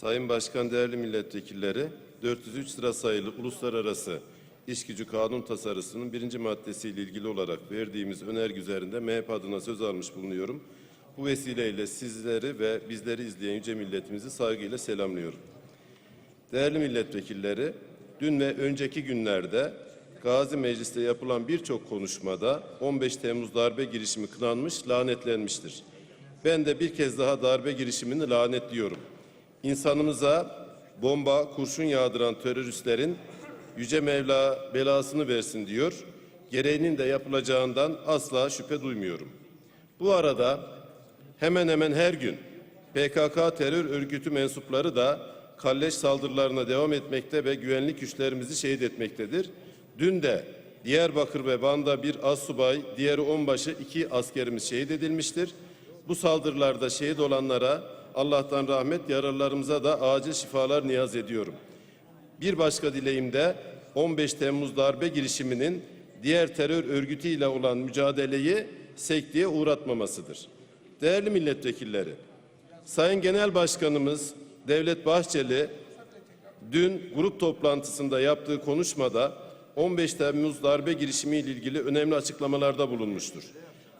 Sayın Başkan, değerli milletvekilleri, 403 sıra sayılı Uluslararası İş Gücü Kanun Tasarısı'nın birinci maddesiyle ilgili olarak verdiğimiz önerge üzerinde MHP adına söz almış bulunuyorum. Bu vesileyle sizleri ve bizleri izleyen yüce milletimizi saygıyla selamlıyorum. Değerli milletvekilleri, dün ve önceki günlerde Gazi Meclis'te yapılan birçok konuşmada 15 Temmuz darbe girişimi kınanmış, lanetlenmiştir. Ben de bir kez daha darbe girişimini lanetliyorum. İnsanımıza bomba, kurşun yağdıran teröristlerin Yüce Mevla belasını versin diyor. Gereğinin de yapılacağından asla şüphe duymuyorum. Bu arada hemen hemen her gün PKK terör örgütü mensupları da kalleş saldırılarına devam etmekte ve güvenlik güçlerimizi şehit etmektedir. Dün de Diyarbakır ve Van'da bir assubay, diğeri onbaşı iki askerimiz şehit edilmiştir. Bu saldırılarda şehit olanlara Allah'tan rahmet, yaralılarımıza da acil şifalar niyaz ediyorum. Bir başka dileğim de 15 Temmuz darbe girişiminin diğer terör örgütüyle olan mücadeleyi sekteye uğratmamasıdır. Değerli milletvekilleri, Sayın Genel Başkanımız Devlet Bahçeli dün grup toplantısında yaptığı konuşmada 15 Temmuz darbe girişimiyle ilgili önemli açıklamalarda bulunmuştur.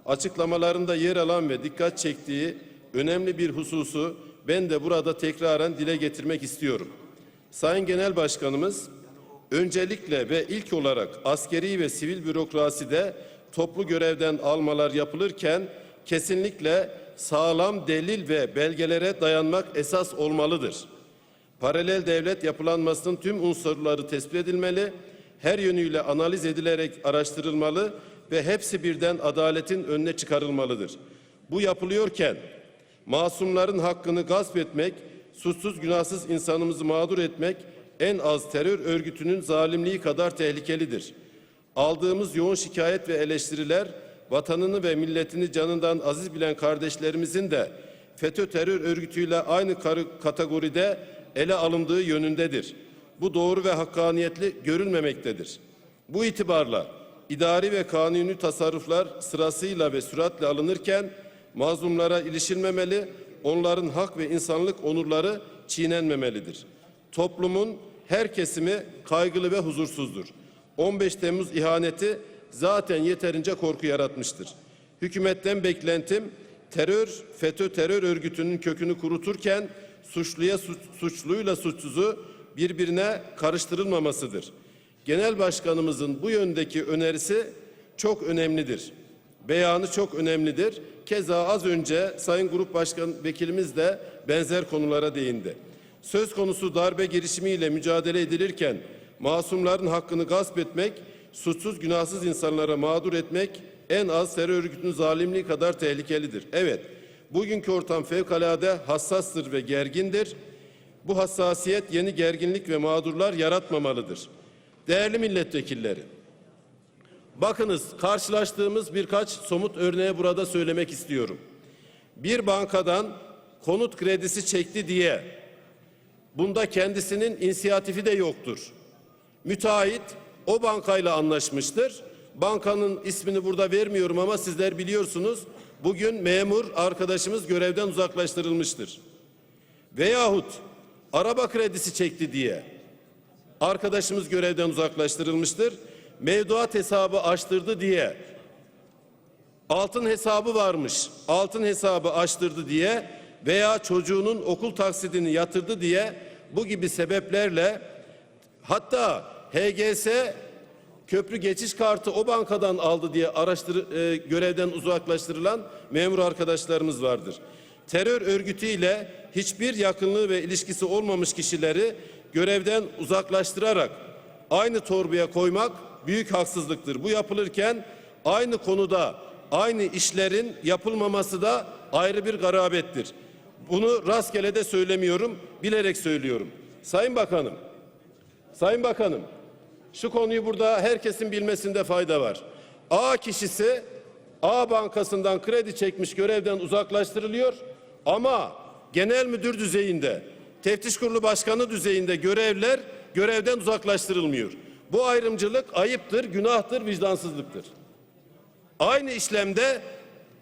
Açıklamalarında yer alan ve dikkat çektiği önemli bir hususu ben de burada tekraren dile getirmek istiyorum. Sayın Genel Başkanımız öncelikle ve ilk olarak askeri ve sivil bürokraside toplu görevden almalar yapılırken kesinlikle sağlam delil ve belgelere dayanmak esas olmalıdır. Paralel devlet yapılanmasının tüm unsurları tespit edilmeli, her yönüyle analiz edilerek araştırılmalı ve hepsi birden adaletin önüne çıkarılmalıdır. Bu yapılıyorken masumların hakkını gasp etmek, suçsuz günahsız insanımızı mağdur etmek en az terör örgütünün zalimliği kadar tehlikelidir. Aldığımız yoğun şikayet ve eleştiriler vatanını ve milletini canından aziz bilen kardeşlerimizin de FETÖ terör örgütüyle aynı kategoride ele alındığı yönündedir. Bu doğru ve hakkaniyetli görülmemektedir. Bu itibarla idari ve kanuni tasarruflar sırasıyla ve süratle alınırken mazlumlara ilişilmemeli, onların hak ve insanlık onurları çiğnenmemelidir. Toplumun her kesimi kaygılı ve huzursuzdur. 15 Temmuz ihaneti zaten yeterince korku yaratmıştır. Hükümetten beklentim terör, FETÖ terör örgütünün kökünü kuruturken suçluya suç, suçluyla suçsuzu birbirine karıştırılmamasıdır. Genel Başkanımızın bu yöndeki önerisi çok önemlidir. Beyanı çok önemlidir. Keza az önce Sayın Grup Başkan Vekilimiz de benzer konulara değindi. Söz konusu darbe girişimiyle mücadele edilirken masumların hakkını gasp etmek, suçsuz günahsız insanlara mağdur etmek en az terör örgütünün zalimliği kadar tehlikelidir. Evet, bugünkü ortam fevkalade hassastır ve gergindir. Bu hassasiyet yeni gerginlik ve mağdurlar yaratmamalıdır. Değerli milletvekilleri, bakınız karşılaştığımız birkaç somut örneği burada söylemek istiyorum. Bir bankadan konut kredisi çekti diye bunda kendisinin inisiyatifi de yoktur. Müteahhit o bankayla anlaşmıştır. Bankanın ismini burada vermiyorum ama sizler biliyorsunuz. Bugün memur arkadaşımız görevden uzaklaştırılmıştır. Veyahut araba kredisi çekti diye arkadaşımız görevden uzaklaştırılmıştır. Mevduat hesabı açtırdı diye altın hesabı varmış, altın hesabı açtırdı diye veya çocuğunun okul taksidini yatırdı diye bu gibi sebeplerle hatta HGS köprü geçiş kartı o bankadan aldı diye araştır e, görevden uzaklaştırılan memur arkadaşlarımız vardır. Terör örgütüyle hiçbir yakınlığı ve ilişkisi olmamış kişileri görevden uzaklaştırarak aynı torbaya koymak büyük haksızlıktır. Bu yapılırken aynı konuda aynı işlerin yapılmaması da ayrı bir garabettir. Bunu rastgele de söylemiyorum, bilerek söylüyorum. Sayın Bakanım, Sayın Bakanım, şu konuyu burada herkesin bilmesinde fayda var. A kişisi A bankasından kredi çekmiş görevden uzaklaştırılıyor ama genel müdür düzeyinde, teftiş kurulu başkanı düzeyinde görevler görevden uzaklaştırılmıyor. Bu ayrımcılık ayıptır, günahtır, vicdansızlıktır. Aynı işlemde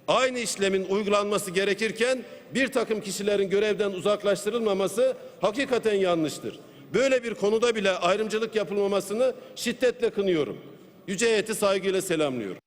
aynı işlemin uygulanması gerekirken bir takım kişilerin görevden uzaklaştırılmaması hakikaten yanlıştır. Böyle bir konuda bile ayrımcılık yapılmamasını şiddetle kınıyorum. Yüce heyeti saygıyla selamlıyorum.